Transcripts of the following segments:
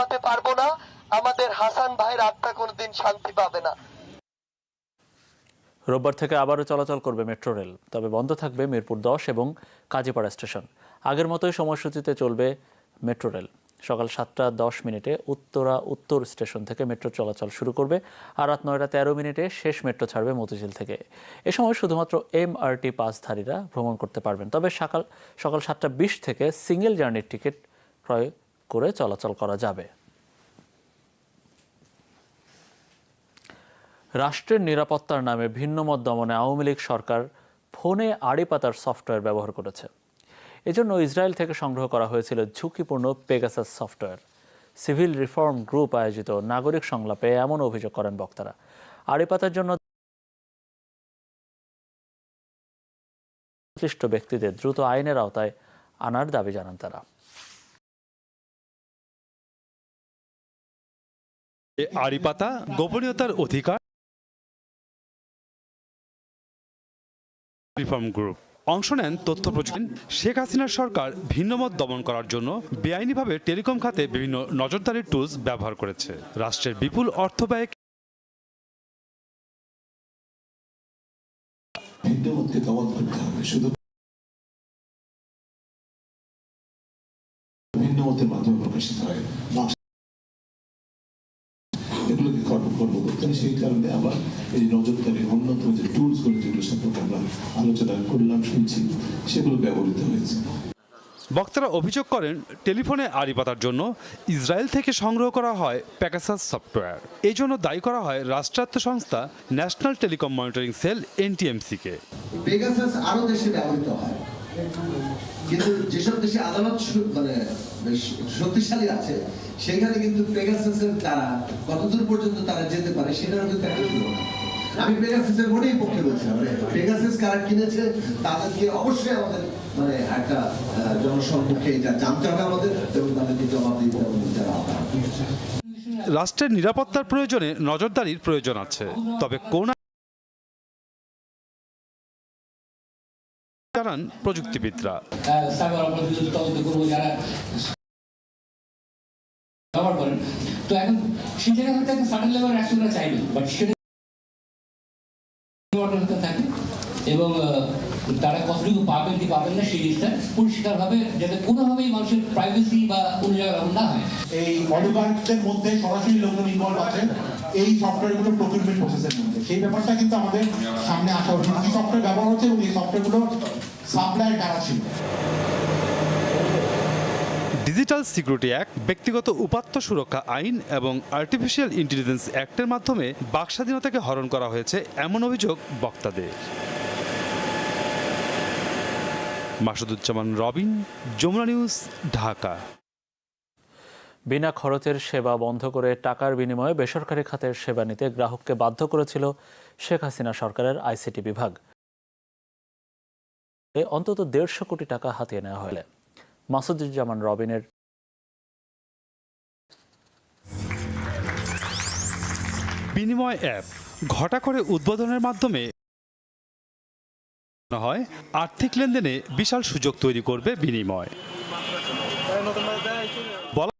কমাতে পারব না, আমাদের হাসান ভাইয়ের আত্মা কোনোদিন শান্তি পাবে না। রোববার থেকে আবারও চলাচল করবে মেট্রো রেল, তবে বন্ধ থাকবে মিরপুর দশ এবং কাজীপাড়া স্টেশন। আগের মতোই সময়সূচিতে চলবে মেট্রো রেল। সকাল সাতটা দশ মিনিটে উত্তরা উত্তর স্টেশন থেকে মেট্রো চলাচল শুরু করবে আর রাত নয়টা তেরো মিনিটে শেষ মেট্রো ছাড়বে মতিঝিল থেকে। এ সময় শুধুমাত্র এমআরটি পাসধারীরা ভ্রমণ করতে পারবেন। তবে সকাল সকাল সাতটা বিশ থেকে সিঙ্গেল জার্নির টিকিট ক্রয় করে চলাচল করা যাবে। রাষ্ট্রের নিরাপত্তার নামে ভিন্নমত দমনে আওয়ামী লীগ সরকার ফোনে আড়ি পাতার সফটওয়্যার ব্যবহার করেছে। এজন্য ইসরায়েল থেকে সংগ্রহ করা হয়েছিল ঝুঁকিপূর্ণ Pegasus software. Civil reform group আয়োজিত নাগরিক সংলাপে এমন অভিযোগ করেন বক্তারা। আড়ি পাতার জন্য সংশ্লিষ্ট ব্যক্তিদের দ্রুত আইনের আওতায় আনার দাবি জানান তারা। এ আড়ি পাতা গোপনীয়তার অধিকার? রিফর্ম গ্রুপ অংশ নেন তথ্য প্রযুক্তি শেখ হাসিনার সরকার ভিন্নমত দমন করার জন্য বেআইনিভাবে টেলিকম খাতে বিভিন্ন নজরদারির টুলস ব্যবহার করেছে। রাষ্ট্রের বিপুল অর্থ ব্যয় ভিন্নমতকে দমন করতে হবে। শুধু ভিন্নমতের মাধ্যমে প্রকাশিত হয়। করতে হয় সেই কারণে আবার এই নজরদারি অন্যতম যে টুলসগুলো যেগুলো সম্পর্কে আমরা আলোচনা করলাম শুনছি সেগুলো ব্যবহৃত হয়েছে। বক্তারা অভিযোগ করেন টেলিফোনে আড়ি পাতার জন্য ইসরায়েল থেকে সংগ্রহ করা হয় প্যাকাসাস সফটওয়্যার এই জন্য দায়ী করা হয় রাষ্ট্রায়ত্ত সংস্থা ন্যাশনাল টেলিকম মনিটরিং সেল এনটিএমসিকে পেগাসাস আরও দেশে ব্যবহৃত হয়। কিন্তু যেসব দেশে আদালত মানে শক্তিশালী আছে, সেখানে কিন্তু পেগাসাসের দ্বারা কতদূর পর্যন্ত তারা যেতে পারে সেটার কিন্তু একটা আমি পেগাসাসের মোটেই পক্ষে বলছি মানে পেগাসাস কারা কিনেছে, তাদেরকে অবশ্যই আমাদের মানে একটা জনসম্মুখে এটা জানতে হবে আমাদের এবং তাদেরকে জবাব দিতে হবে রাষ্ট্রের নিরাপত্তার প্রয়োজনে নজরদারির প্রয়োজন আছে, তবে কোন ব্যবহার করেন তো এখন সেই জায়গায় হয়তো একটা সাডেন লেভেল অ্যাকশনটা চাইবে বাট সেটা থাকে এবং তারা কতটুকু পাবেন কি পাবেন না সেই জিনিসটা পরিষ্কারভাবে যাতে কোনোভাবেই মানুষের প্রাইভেসি বা কোনো জায়গায় না হয়। এই অলিগার্কদের মধ্যে সরাসরি লোকজন ইনভলভ আছেন এই সফটওয়্যারগুলো প্রকিউরমেন্ট প্রসেসের মধ্যে। সেই ব্যাপারটা কিন্তু আমাদের সামনে আসা উচিত। কি সফটওয়্যার ব্যবহার হচ্ছে এবং এই সফটওয়্যারগুলো সাপ্লাই কারা ছিল। ডিজিটাল সিকিউরিটি অ্যাক্ট ব্যক্তিগত উপাত্ত সুরক্ষা আইন এবং আর্টিফিশিয়াল ইন্টেলিজেন্স অ্যাক্টের মাধ্যমে বাক স্বাধীনতাকে হরণ করা হয়েছে এমন অভিযোগ বক্তাদের। মাসুদুজ্জামান রবিন যমুনা নিউজ ঢাকা। বিনা খরচের সেবা বন্ধ করে টাকার বিনিময়ে বেসরকারি খাতের সেবা নিতে গ্রাহককে বাধ্য করেছিল শেখ হাসিনা সরকারের আইসিটি বিভাগ। অন্তত দেড়শো কোটি টাকা হাতিয়ে নেওয়া হলে। মাসুদুজ্জামান রবিনের বিনিময় অ্যাপ ঘটা করে উদ্বোধনের মাধ্যমে হয়, আর্থিক লেনদেনে বিশাল সুযোগ তৈরি করবে বিনিময়। বলা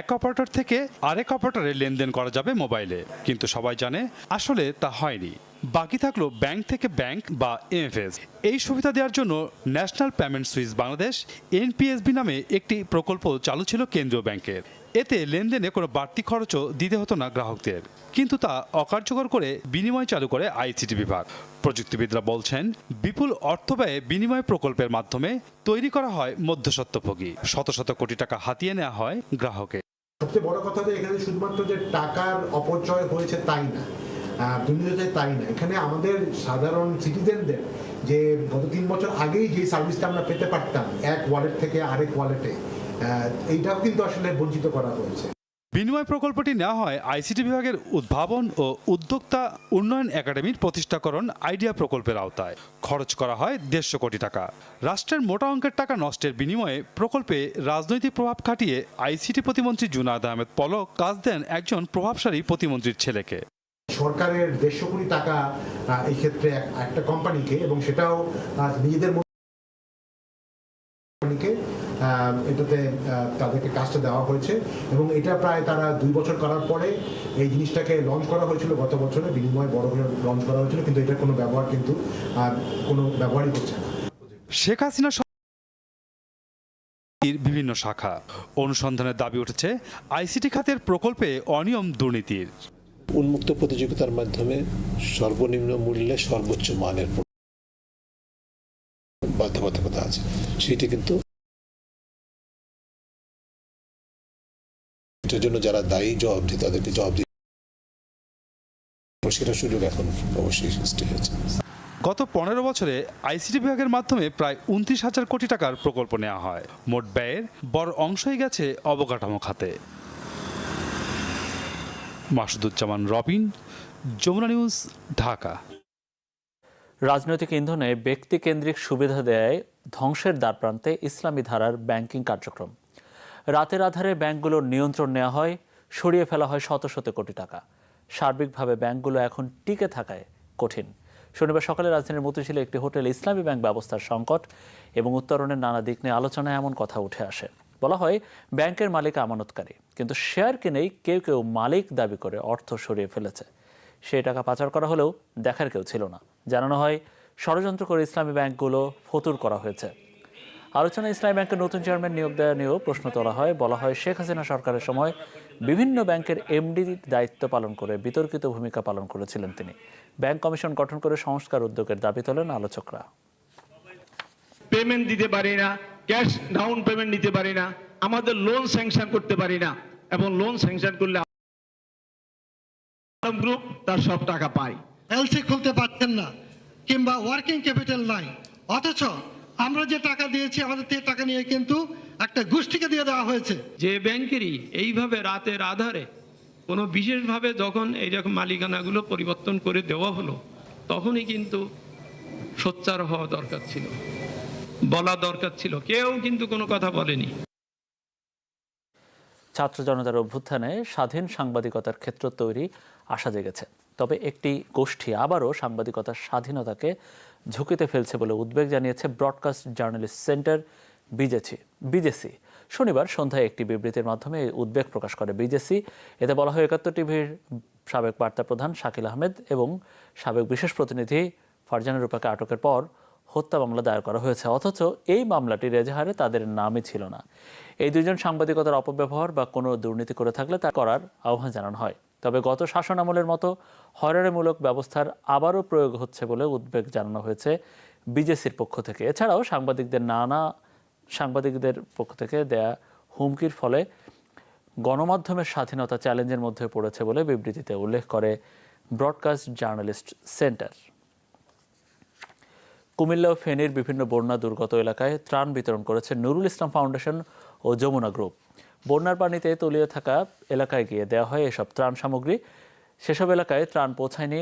এক অপারেটর থেকে আরেক অপারেটরে লেনদেন করা যাবে মোবাইলে, কিন্তু সবাই জানে আসলে তা হয়নি। বাকি থাকল ব্যাংক থেকে ব্যাংক বা এমএফএস। এই সুবিধা দেওয়ার জন্য national payment switch Bangladesh, NPSB নামে একটি প্রকল্প চালু ছিল কেন্দ্রীয় ব্যাংকের। এতে লেনদেনে কোনো বাড়তি খরচও দিতে হতো না গ্রাহকদের। কিন্তু তা অকার্যকর করে বিনিময় চালু করে আইসিটি বিভাগ। প্রযুক্তিবিদরা বলছেন, বিপুল অর্থ ব্যয়ে বিনিময় প্রকল্পের মাধ্যমে তৈরি করা হয় মধ্যস্বত্বভোগী। শত শত কোটি টাকা হাতিয়ে নেওয়া হয় গ্রাহকের। সবচেয়ে বড় কথা যে এখানে শুধুমাত্র যে টাকার অপচয় হয়েছে তাই না। দুর্নীতিতে তাই না? এখানে আমাদের সাধারণ সিটিজেনদের যে গত তিন বছর আগেই যে সার্ভিসটা আমরা পেতে পারতাম, এক ওয়ালেট থেকে আরেক ওয়ালেটে এইটাও কিন্তু আসলে বঞ্চিত করা হয়েছে। বিনিময় প্রকল্পটি নেওয়া হয় আইসিটি বিভাগের উদ্ভাবন ও উদ্যোক্তা উন্নয়ন একাডেমির প্রতিষ্ঠাকরণ আইডিয়া প্রকল্পের আওতায়। খরচ করা হয় দেড়শো কোটি টাকা। রাষ্ট্রের মোটা অঙ্কের টাকা নষ্টের বিনিময়ে প্রকল্পে রাজনৈতিক প্রভাব খাটিয়ে আইসিটি প্রতিমন্ত্রী জুনাদ আহমেদ পলক কাজ দেন একজন প্রভাবশালী প্রতিমন্ত্রীর ছেলেকে। সরকারের দেড়শো কোটি টাকা এই ক্ষেত্রে একটা কোম্পানিকে, এবং সেটাও নিজেদের কোম্পানিকে এটাতে তাদেরকে কাজটা দেওয়া হয়েছে। এবং এটা প্রায় তারা দুই বছর করার পরে এই জিনিসটাকে লঞ্চ করা হয়েছিল, গত বছরে বিনিময়ে বড় করে লঞ্চ করা হয়েছিল, কিন্তু এটার কোনো ব্যবহার কিন্তু কোনো ব্যবহারই হচ্ছে না। শেখ হাসিনা বিভিন্ন শাখা। অনুসন্ধানের দাবি উঠেছে, আইসিটি খাতের প্রকল্পে অনিয়ম দুর্নীতির। উন্মুক্ত প্রতিযোগিতার মাধ্যমে সর্বনিম্ন মূল্যে সর্বোচ্চ মানের বাধ্যবাধকতা আছে। সেটি কিন্তু জন্য যারা দায়ী জবাবদি তাদেরকে জবাব দিতে সেটা সুযোগ এখন অবশ্যই সৃষ্টি হয়েছে গত পনেরো বছরে আইসিটি বিভাগের মাধ্যমে প্রায় উনত্রিশ হাজার কোটি টাকার প্রকল্প নেওয়া হয়। মোট ব্যয়ের বড় অংশই গেছে অবকাঠামো খাতে। মাসুদুজ্জামান রবিন, যমুনা নিউজ, ঢাকা। রাজনৈতিক ইন্ধনে ব্যক্তিকেন্দ্রিক সুবিধা দেয় ধ্বংসের দ্বারপ্রান্তে ইসলামী ধারার ব্যাংকিং কার্যক্রম। রাতের আধারে ব্যাংকগুলোর নিয়ন্ত্রণ নেওয়া হয়, সরিয়ে ফেলা হয় শত শত কোটি টাকা। সার্বিকভাবে ব্যাংকগুলো এখন টিকে থাকায় কঠিন। শনিবার সকালে রাজধানীর মতিঝিলে একটি হোটেল ইসলামী ব্যাংক ব্যবস্থার সংকট এবং উত্তরণের নানা দিক নিয়ে আলোচনায় এমন কথা উঠে আসে। বলা হয়, ব্যাংকের মালিক আমানতকারী। কিন্তু শেয়ার কিনেই কেউ কেউ মালিক দাবি করে অর্থ সরিয়ে ফেলেছে। সেই টাকা পাচার করা হলেও দেখার কেউ ছিল না। জানানো হয়, ষড়যন্ত্র করে ইসলামী ব্যাংকগুলো ফতুর করা হয়েছে। আলোচনায় ইসলামী ব্যাংকের নতুন চেয়ারম্যান নিয়োগ দেওয়া নিয়েও প্রশ্ন তোলা হয়। বলা হয়, শেখ হাসিনা সরকারের সময় বিভিন্ন ব্যাংকের এমডি দায়িত্ব পালন করে বিতর্কিত ভূমিকা পালন করেছিলেন তিনি। ব্যাংক কমিশন গঠন করে সংস্কার উদ্যোগের দাবি তোলেন আলোচকরা। পেমেন্ট দিতে পারি না। ক্যাশ ডাউন পেমেন্ট নিতে পারি না আমাদের লোন স্যাংশন করতে পারি না এবং লোন স্যাংশন করলে গ্রুপ তার সব টাকা পায়। এলসি খুলতে পারছেন না কিংবা ওয়ার্কিং ক্যাপিটাল নাই। অথচ আমরা যে টাকা দিয়েছি আমাদের থেকে টাকা নিয়ে কিন্তু একটা গোষ্ঠীকে দিয়ে দেওয়া হয়েছে। যে ব্যাংকেরই এইভাবে রাতের আধারে কোনো বিশেষভাবে যখন এইরকম মালিকানাগুলো পরিবর্তন করে দেওয়া হলো তখনই কিন্তু সোচ্চার হওয়া দরকার ছিল। বলা দরকার ছিল। কেউ কিন্তু কোনো কথা বলেনি। ছাত্র জনতার অভ্যুত্থানে স্বাধীন সাংবাদিকতার ক্ষেত্র তৈরি আশা জেগেছে। তবে একটি গোষ্ঠী আবারও সাংবাদিকতার স্বাধীনতাকে ঝুঁকিতে ফেলছে বলে উদ্বেগ জানিয়েছে broadcast journalist centre BJC. BJC. শনিবার সন্ধ্যায় একটি বিবৃতির মাধ্যমে উদ্বেগ প্রকাশ করে বিজেসি। এতে বলা হয়, একাত্তর টিভির সাবেক বার্তা প্রধান শাকিল আহমেদ এবং সাবেক বিশেষ প্রতিনিধি ফারজানা রূপাকে আটকের পর হত্যা মামলা দায়ের করা হয়েছে। অথচ এই মামলাটি এজাহারে তাদের নামই ছিল না। এই দুজন সাংবাদিকতার অপব্যবহার বা কোনো দুর্নীতি করে থাকলে তা করার আহ্বান জানানো হয়। তবে গত শাসন আমলের মতো হয়রানিমূলক ব্যবস্থার আবারও প্রয়োগ হচ্ছে বলে উদ্বেগ জানানো হয়েছে বিজেসির পক্ষ থেকে। এছাড়াও সাংবাদিকদের নানা সাংবাদিকদের পক্ষ থেকে দেয়া হুমকির ফলে গণমাধ্যমের স্বাধীনতা চ্যালেঞ্জের মধ্যে পড়েছে বলে বিবৃতিতে উল্লেখ করে ব্রডকাস্ট জার্নালিস্ট সেন্টার। কুমিল্লা ও ফেনীর বিভিন্ন বন্যা দুর্গত এলাকায় ত্রাণ বিতরণ করেছে নুরুল ইসলাম ফাউন্ডেশন ও যমুনা গ্রুপ। বন্যার পানিতে তলিয়ে থাকা এলাকায় গিয়ে দেওয়া হয় এসব ত্রাণ সামগ্রী। সেসব এলাকায় ত্রাণ পৌঁছায়নি।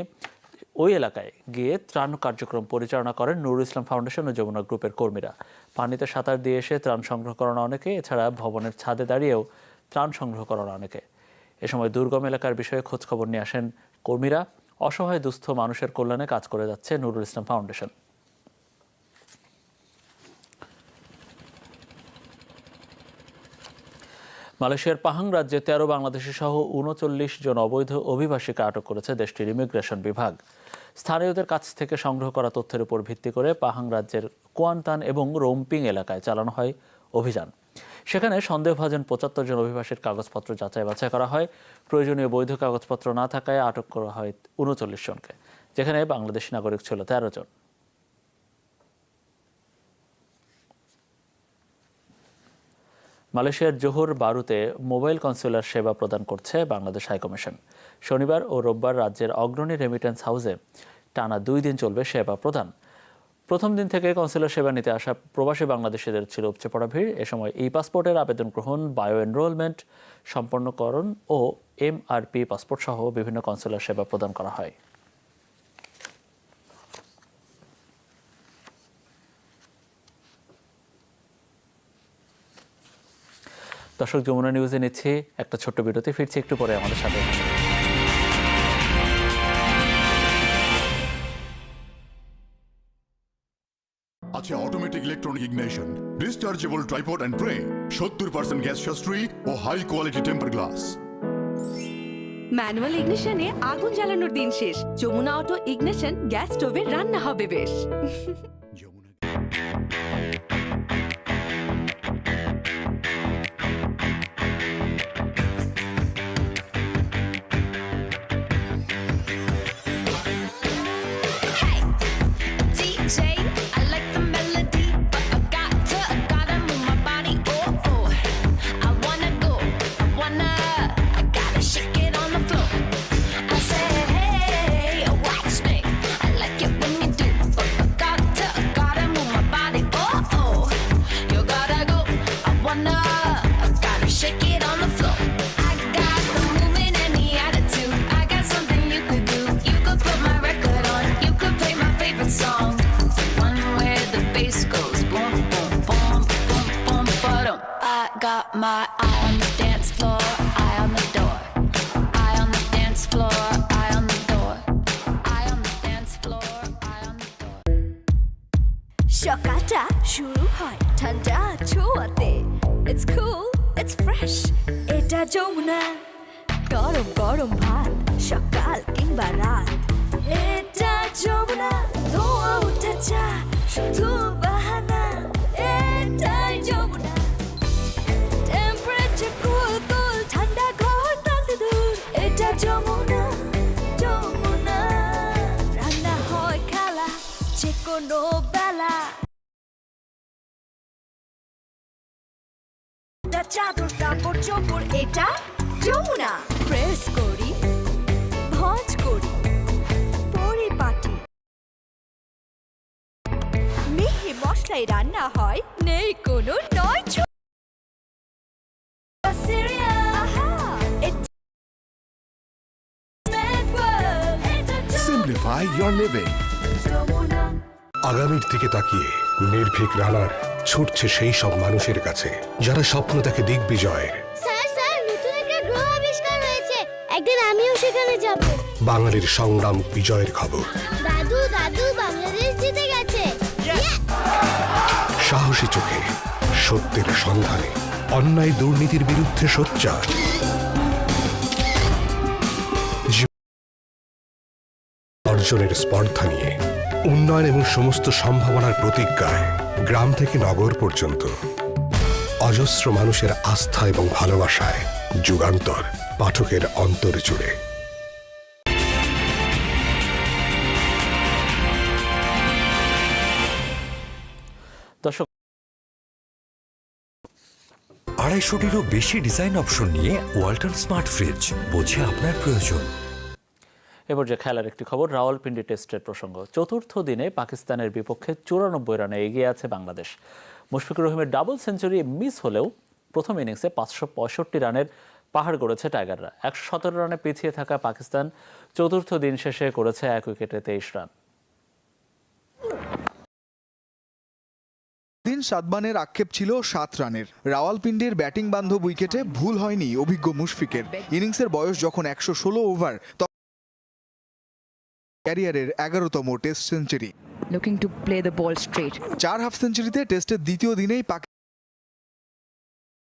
ওই এলাকায় গিয়ে ত্রাণ কার্যক্রম পরিচালনা করেন নুরুল ইসলাম ফাউন্ডেশন ও যমুনা গ্রুপের কর্মীরা। পানিতে সাঁতার দিয়ে এসে ত্রাণ সংগ্রহ করানো অনেকে, এছাড়া ভবনের ছাদে দাঁড়িয়েও ত্রাণ সংগ্রহ করানো অনেকে। এ সময় দুর্গম এলাকার বিষয়ে খোঁজখবর নিয়ে আসেন কর্মীরা। অসহায় দুস্থ মানুষের কল্যাণে কাজ করে যাচ্ছে নুরুল ইসলাম ফাউন্ডেশন। মালয়েশিয়ার পাহাং রাজ্যে তেরো বাংলাদেশি সহ উনচল্লিশ জন অবৈধ অভিবাসীকে আটক করেছে দেশটির ইমিগ্রেশন বিভাগ। স্থানীয়দের কাছ থেকে সংগ্রহ করা তথ্যের উপর ভিত্তি করে পাহাং রাজ্যের কোয়ান্তান এবং রোমপিং এলাকায় চালানো হয় অভিযান। সেখানে সন্দেহভাজন পঁচাত্তর জন অভিবাসীর কাগজপত্র যাচাই বাছাই করা হয়। প্রয়োজনীয় বৈধ কাগজপত্র না থাকায় আটক করা হয় উনচল্লিশ জনকে, যেখানে বাংলাদেশি নাগরিক ছিল তেরো জন। মালয়েশিয়ার জোহর বারুতে মোবাইল কনসুলার সেবা প্রদান করছে বাংলাদেশ হাইকমিশন শনিবার ও রোববার রাজ্যের অগ্রণী রেমিটেন্স হাউসে টানা দুই দিন চলবে সেবা প্রদান। প্রথম দিন থেকে কনসুলার সেবা নিতে আসা প্রবাসী বাংলাদেশিদের ছিল উপচে পড়া ভিড়। এ সময় ই পাসপোর্টের আবেদন গ্রহণ বায়ো এনরোলমেন্ট সম্পন্নকরণ ও এমআরপি পাসপোর্ট সহ বিভিন্ন কনসুলার সেবা প্রদান করা হয়। দর্শক যমুনা নিউজে নিচ্ছি একটা ছোট্ট বিরতি ফিরছি একটু পরে আমাদের সাথে। আছে automatic electronic ignition dischargeable tripod and tray সত্তর পার্সেন্ট গ্যাস সাশ্রয়ী ও high quality temper glass manual ইগনিশনে আগুন জ্বালানোর দিন শেষ। যমুনা অটো ইগনিশন গ্যাস স্টোভে রান্না হবে বেশ। Got the movement and the attitude. I got something you could do. You could put my eye on You could play my favorite song. One where the dance Jamuna. গরম গরম ভাত, সকাল কিংবা রাত। এটা যমুনা, ধোয়া উঠে চা শুধু বাহানা। এটাই যমুনা। টেম্পারেচার কুল কুল, ঠান্ডা ঘর টানতে দূর। এটা যমুনা যমুনা। রান্না হয় খেলা যে কোনো বেলা চাদর। চোপড় এটা যমুনা। প্রেস করি ভজ করি পরিপাটি। মিহি মশলায় রান্না হয় নেই কোনো নয় আগামীর দিকে তাকিয়ে নির্ভীক রানার ছুটছে সেই সব মানুষের কাছে যারা স্বপ্ন দেখে দিগ্বিজয়ের আমিও সেখানে যাব। বাঙালির সংগ্রাম বিজয়ের খবর। দাদু দাদু বাংলাদেশ জিতে গেছে। সাহসী চোখে সত্যের সন্ধানে অন্যায় দুর্নীতির বিরুদ্ধে সোচ্চার। অর্জনের স্পর্ধা নিয়ে উন্নয়ন এবং সমস্ত সম্ভাবনার প্রতিজ্ঞায় গ্রাম থেকে নগর পর্যন্ত। অজস্র মানুষের আস্থা এবং ভালোবাসায় যুগান্তর পাঠকের অন্তর জুড়ে। দর্শক আড়াইশোটিরও বেশি ডিজাইন অপশন নিয়ে ওয়াল্টন স্মার্ট ফ্রিজ বোঝে আপনার প্রয়োজন। এবার যে খেলার একটি খবর রাওয়ালপিন্ডি টেস্টের প্রসঙ্গ। চতুর্থ দিনে পাকিস্তানের বিপক্ষে চুরানব্বই রানে এগিয়ে আছে বাংলাদেশ। মুশফিকুর রহিমের ডাবল সেঞ্চুরি মিস হলেও প্রথম ইনিংসে পাঁচশো পঁয়ষট্টি রানের পাহাড় গড়েছে টাইগাররা। একশো সতেরো রানে পিছিয়ে থাকা পাকিস্তান চতুর্থ দিন শেষে করেছে এক উইকেটে তেইশ রান। দিন সাদমানের আক্ষেপ ছিল সাত রানের। রাওয়ালপিন্ডির ব্যাটিং বান্ধব উইকেটে ভুল হয়নি অভিজ্ঞ মুশফিকের। ইনিংসের বয়স যখন একশো ষোলো ওভার ক্যারিয়ারের এগারোতম test century. Looking to play the ball straight চার হাফ সেঞ্চুরিতে টেস্টের দ্বিতীয় দিনেই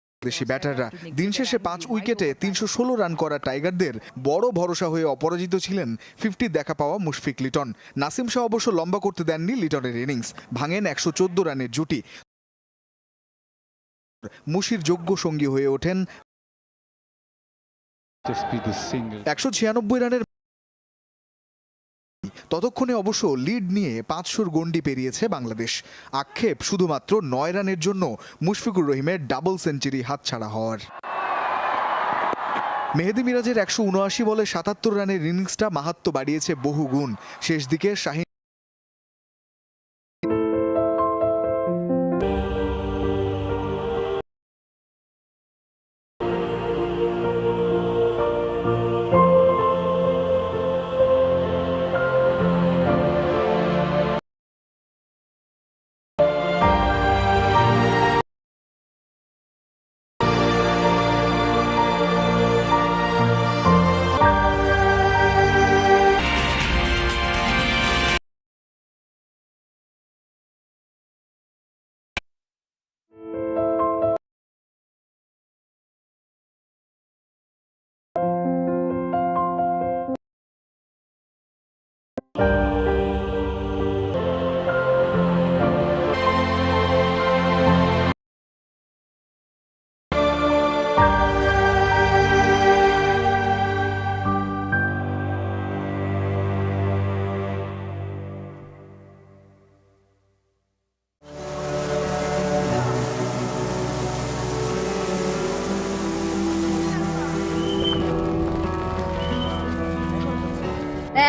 বাংলাদেশি ব্যাটাররা। দিন শেষে পাঁচ উইকেটে তিনশো ষোলো রান করা টাইগারদের বড় ভরসা হয়ে অপরাজিত ছিলেন ফিফটি দেখা পাওয়া মুশফিক লিটন। নাসিম শাহ অবশ্য লম্বা করতে দেননি লিটনের ইনিংস। ভাঙেন একশো চোদ্দ রানের জুটি। মুশির যোগ্য সঙ্গী হয়ে ওঠেন একশো ছিয়ানব্বই রানের ততক্ষণে অবশ্য লিড নিয়ে পাঁচশোর গন্ডি পেরিয়েছে বাংলাদেশ। আক্ষেপ শুধুমাত্র নয় রানের জন্য মুশফিকুর রহিমের ডাবল সেঞ্চুরি হাতছাড়া হওয়ার। মেহেদি মিরাজের একশো উনআশি বলে সাতাত্তর রানের ইনিংসটা মাহাত্ম বাড়িয়েছে বহু গুণ শেষ দিকে শাহিন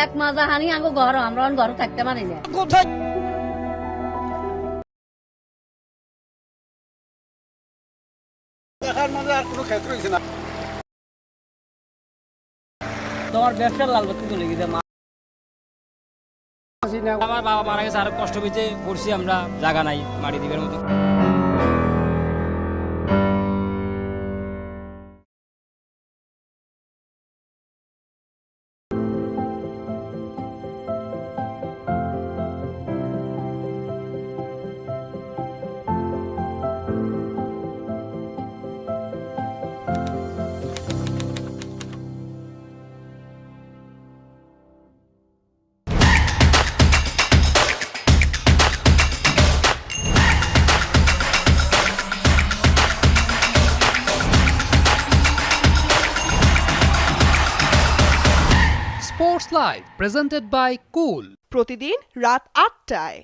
এক মাজা হানি আঙ্গো ঘর আমরা ঘর থাকতে পারি না। তোমার ব্যবসার লাল বাতি চলে গেছে আমার বাবা মারা গেছে আরও কষ্ট পেয়েছে পড়ছি আমরা জায়গা নাই মাটি দিবের মতো। Presented by Cool. প্রতিদিন রাত আটটায়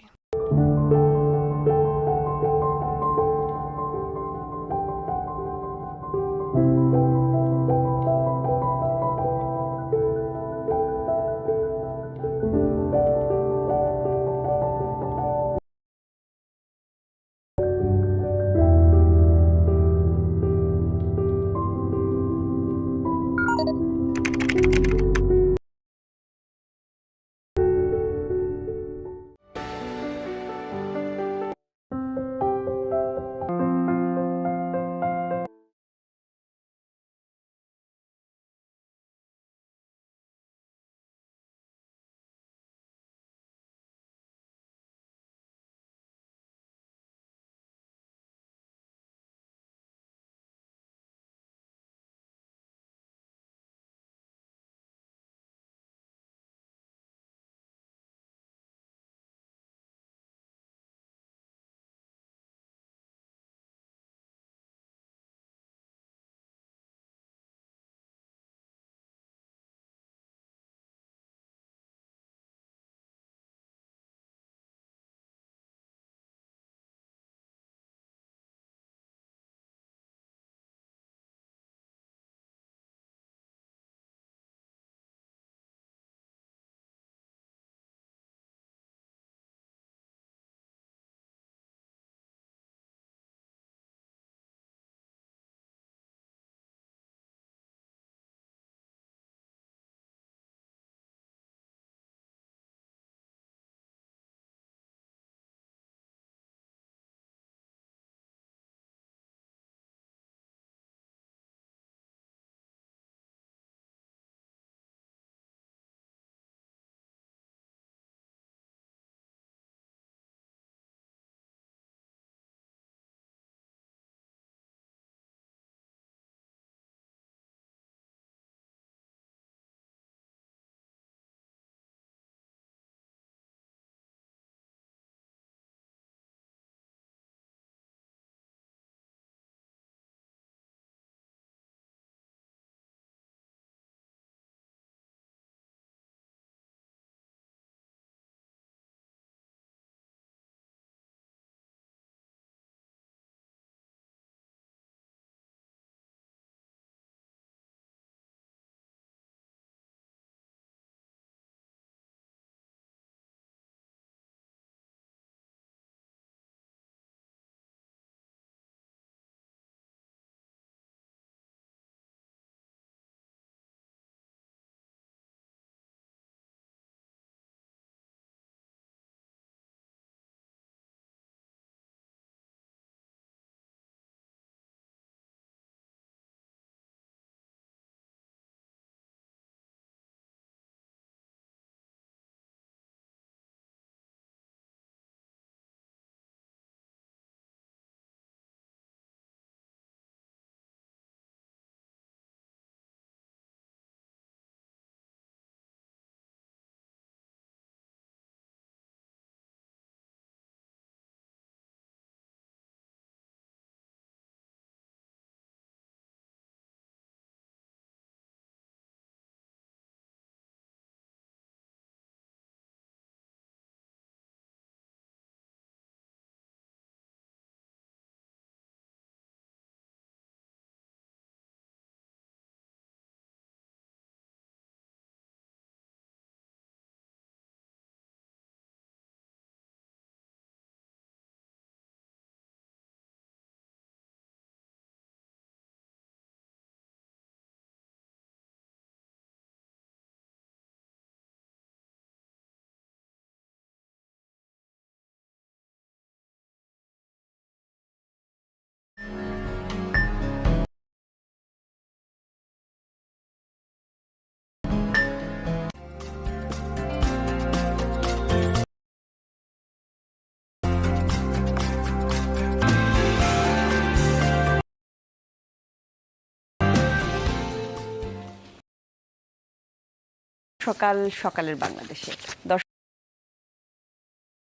সকাল সকালের বাংলাদেশে দর্শক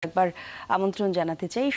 একবার আমন্ত্রণ জানাতে চাই